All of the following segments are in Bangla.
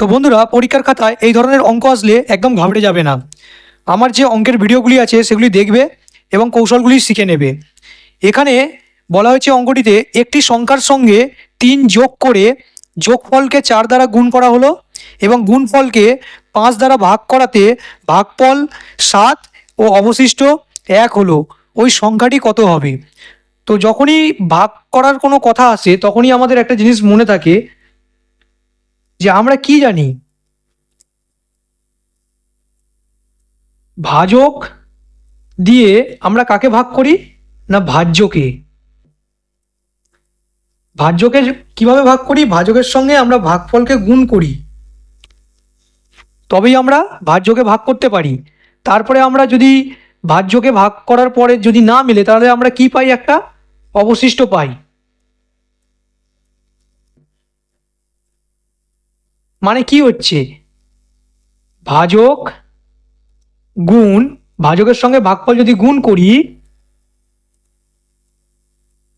তো বন্ধুরা, পরীক্ষার খাতায় এই ধরনের অঙ্ক আসলে একদম ঘাবড়ে যাবে না। আমার যে অঙ্কের ভিডিওগুলি আছে, সেগুলি দেখবে এবং কৌশলগুলি শিখে নেবে। এখানে বলা হয়েছে অঙ্কটিতে একটি সংখ্যার সঙ্গে তিন যোগ করে যোগফলকে চার দ্বারা গুণ করা হলো এবং গুণফলকে পাঁচ দ্বারা ভাগ করাতে ভাগফল সাত ও অবশিষ্ট এক হলো। ওই সংখ্যাটি কত হবে? তো যখনই ভাগ করার কোনো কথা আসে, তখনই আমাদের একটা জিনিস মনে থাকে যে আমরা কি জানি? ভাজক দিয়ে আমরা কাকে ভাগ করি? না ভাজ্যকে? ভাজ্যকে কীভাবে ভাগ করি? ভাজকের সঙ্গে আমরা ভাগফলকে গুণ করি। তবেই আমরা ভাজ্যকে ভাগ করতে পারি। তারপরে আমরা যদি ভাজ্যকে ভাগ করার পরে যদি না মিলে, তাহলে আমরা কি পাই? একটা অবশিষ্ট পাই। মানে কি হচ্ছে? ভাজক গুণ, ভাজকের সঙ্গে ভাগফল যদি গুণ করি,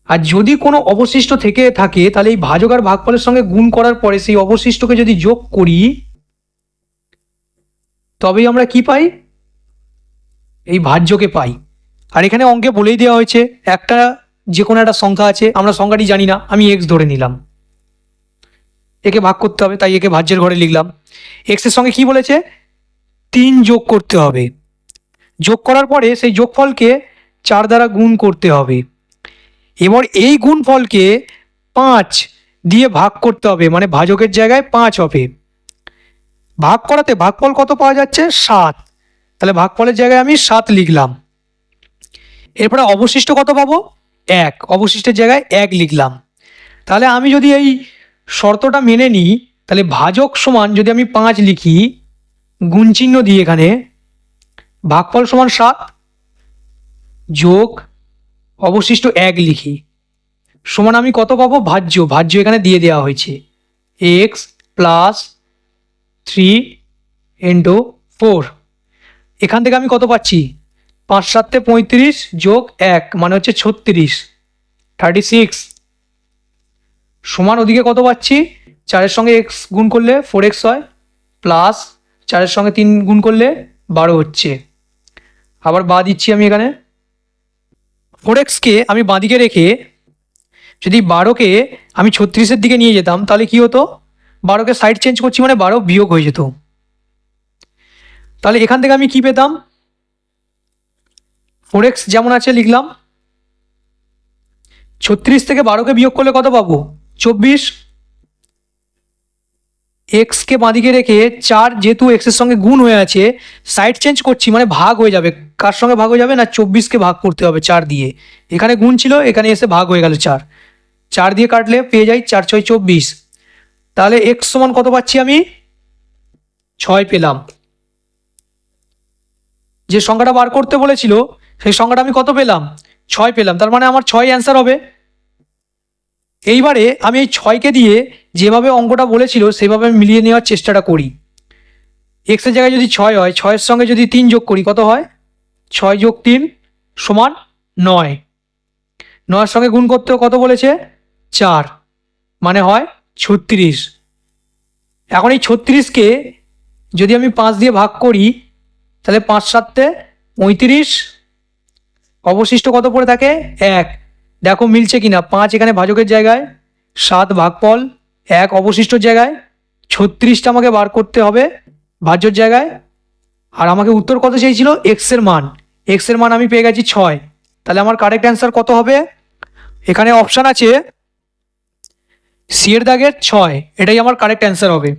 আর যদি কোনো অবশিষ্ট থেকে থাকে, তাহলে এই ভাজক আর ভাগফলের সঙ্গে গুণ করার পরে সেই অবশিষ্টকে যদি যোগ করি, তবেই আমরা কি পাই? এই ভাজ্যকে পাই। আর এখানে অঙ্কে বলেই দেওয়া হয়েছে, একটা যে কোনো একটা সংখ্যা আছে, আমরা সংখ্যাটি জানি না, আমি এক্স ধরে নিলাম। একে ভাগ করতে হবে, তাই একে ভাজ্যের ঘরে লিখলাম। এক্সের সঙ্গে কি বলেছে? তিন যোগ করতে হবে। যোগ করার পরে সেই যোগফলকে চার দ্বারা গুণ করতে হবে। এবার এই গুণফলকে পাঁচ দিয়ে ভাগ করতে হবে মানে ভাজকের জায়গায় পাঁচ হবে। ভাগ করাতে ভাগফল কত পাওয়া যাচ্ছে? সাত। তাহলে ভাগফলের জায়গায় আমি সাত লিখলাম। এরপরে অবশিষ্ট কত পাবো? এক। অবশিষ্টের জায়গায় এক লিখলাম। তাহলে আমি যদি এই শর্তটা মেনে নিই, তাহলে ভাজক সমান যদি আমি পাঁচ লিখি, গুণ চিহ্ন দিই এখানে, ভাগফল সমান সাত যোগ অবশিষ্ট এক লিখি। সমান আমি কত পাবো? ভাজ্য। ভাজ্য এখানে দিয়ে দেওয়া হয়েছে। X plus three into four এখান থেকে আমি কত পাচ্ছি? পাঁচ সাতে পঁয়ত্রিশ যোগ এক মানে হচ্ছে ছত্রিশ। থার্টি সিক্স সমান ওদিকে কত পাচ্ছি? চারের সঙ্গে এক্স গুণ করলে ফোর এক্স হয় প্লাস চারের সঙ্গে তিন গুণ করলে বারো হচ্ছে। আবার বা দিচ্ছি আমি এখানে। ফোর এক্সকে আমি বাঁদিকে রেখে যদি বারোকে আমি ছত্রিশের দিকে নিয়ে যেতাম, তাহলে কি হতো? বারোকে সাইড চেঞ্জ করছি মানে বারো বিয়োগ হয়ে যেত। তাহলে এখান থেকে আমি কি পেতাম? ফোর এক্স যেমন আছে লিখলাম, ছত্রিশ থেকে বারোকে বিয়োগ করলে কত পাবো? চব্বিশ। এক্সকে বাঁদিকে রেখে চার যেহেতু এক্সের সঙ্গে গুণ হয়ে আছে সাইড চেঞ্জ করছি মানে ভাগ হয়ে যাবে। কার সঙ্গে ভাগ হয়ে যাবে না চব্বিশকে ভাগ করতে হবে চার দিয়ে? এখানে গুণ ছিল, এখানে এসে ভাগ হয়ে গেল চার। চার দিয়ে কাটলে পেয়ে যাই চার ছয় চব্বিশ। তাহলে এক্স সমান কত পাচ্ছি আমি? ছয় পেলাম। যে সংখ্যাটা বার করতে বলেছিল, সেই সংখ্যাটা আমি কত পেলাম? ছয় পেলাম। তার মানে আমার ছয় অ্যান্সার হবে। এইবারে আমি এই ছয়কে দিয়ে যেভাবে অঙ্কটা বলেছিল, সেভাবে আমি মিলিয়ে নেওয়ার চেষ্টাটা করি। এক্সের জায়গায় যদি ছয় হয়, ছয়ের সঙ্গে যদি তিন যোগ করি, কত হয়? ছয় যোগ তিন সমান নয়। নয়ের সঙ্গে গুণ করতেও কত বলেছে? চার। মানে হয় ছত্রিশ। এখন এই ছত্রিশকে যদি আমি পাঁচ দিয়ে ভাগ করি, তাহলে পাঁচ সাতে পঁয়ত্রিশ। অবশিষ্ট কত পড়ে থাকে? এক। দেখো মিলছে কিনা? পাঁচ এখানে ভাজকের জায়গায়, সাত ভাগফল, এক অবশিষ্ট জায়গায়, ছত্রিশটা আমাকে বার করতে হবে ভাজ্যর জায়গায়। আর আমাকে উত্তর কত চেয়েছিল? এক্সের মান। এক্সের মান আমি পেয়ে গেছি ছয়। তাহলে আমার কারেক্ট অ্যান্সার কত হবে? এখানে অপশান আছে সি এর দাগের ছয়। এটাই আমার কারেক্ট অ্যান্সার হবে।